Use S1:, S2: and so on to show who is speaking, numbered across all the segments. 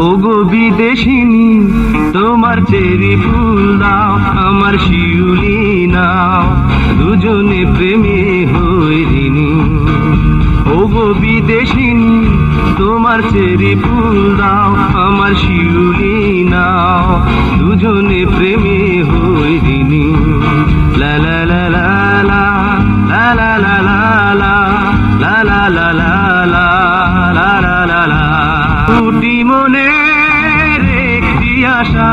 S1: ওগো বিদেশিনী তোমার চেরি ফুল দাও আমার শিউলি নাও দুজনে প্রেমে হইনি ওগো বিদেশিনী তোমার চেরি ফুল দাও আমার শিউলি নাও দুজনে প্রেমে হইনি লা লা লা লা লা লা লা লা লা লা লা লা লা লা লা লা লা লা লা দুটি মনের একটি আশা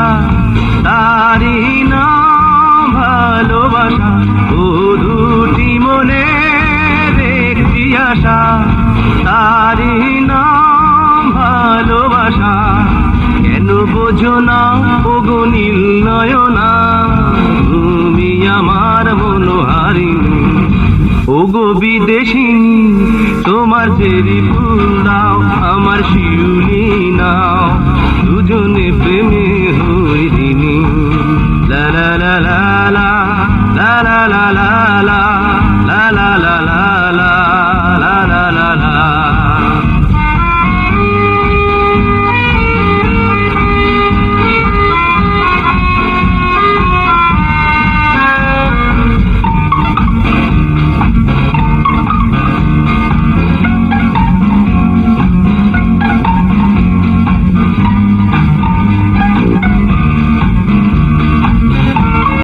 S1: তারি নাম ভালোবাসা কেন বোঝো না? ওগো নয়না। তুমি আমার মনোহারিণী ওগো বিদেশি, তোমার চেরি ফুল দাও, আমার শিউলি নাও। দুজনে প্রেমে হইনি লা লা লা লা লা লা লা লা লা লা লা লা।